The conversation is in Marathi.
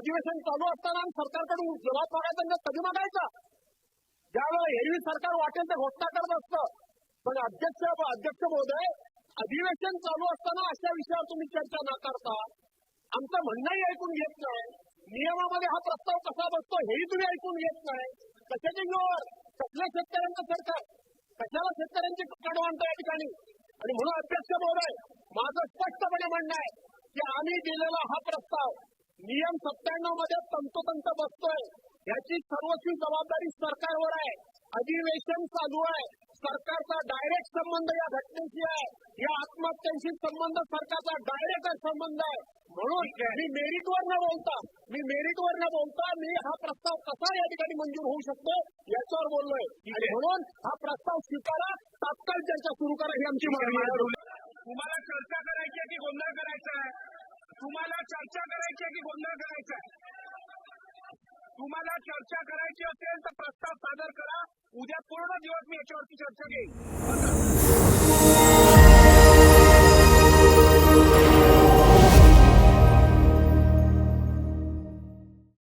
अधिवेशन चालू असताना आणि सरकारकडून जबाब मागायचा कधी मागायचा? ज्यावेळेला एरवी सरकार वाटेल ते घोषणा करत असतं. पण अध्यक्ष अध्यक्ष महोदय अधिवेशन चालू असताना अशा विषयावर तुम्ही चर्चा नाकारता आमचं म्हणणंही ऐकून घेत नाही. नियमामध्ये हा प्रस्ताव कसा बसतो हेही तुम्ही ऐकून घेत नाही. कशाच्या जीवावर कसल्या शेतकऱ्यांचं सरकार? कशाला शेतकऱ्यांची कडव आणता या ठिकाणी? आणि म्हणून अध्यक्ष महोदय माझं स्पष्टपणे म्हणणं आहे की आम्ही दिलेला हा प्रस्ताव नियम सत्त्याण्णवमध्ये तंतोतंत बसतोय. याची सर्वस्वी जबाबदारी सरकारवर आहे. अधिवेशन चालू आहे. सरकारचा डायरेक्ट संबंध या घटनेशी आहे. या आत्महत्यांशी संबंध सरकारचा डायरेक्ट संबंध आहे. म्हणून मी मेरिटवर न बोलता. मी मेरिटवर न बोलता. मी हा प्रस्ताव कसा या ठिकाणी मंजूर होऊ शकतो याच्यावर बोललोय. आणि म्हणून हा प्रस्ताव स्वीकारा. तात्काळ चर्चा सुरू करा ही आमची मागणी तुम्हाला चर्चा करायची आहे की गोंधळ करायचा आहे? तुम्हाला चर्चा करायची आहे की गोंधळ करायचा आहे? तुम्हाला चर्चा करायची असेल तर प्रस्ताव सादर करा. उद्या पूर्ण दिवस मी याच्यावरती चर्चा घेईन.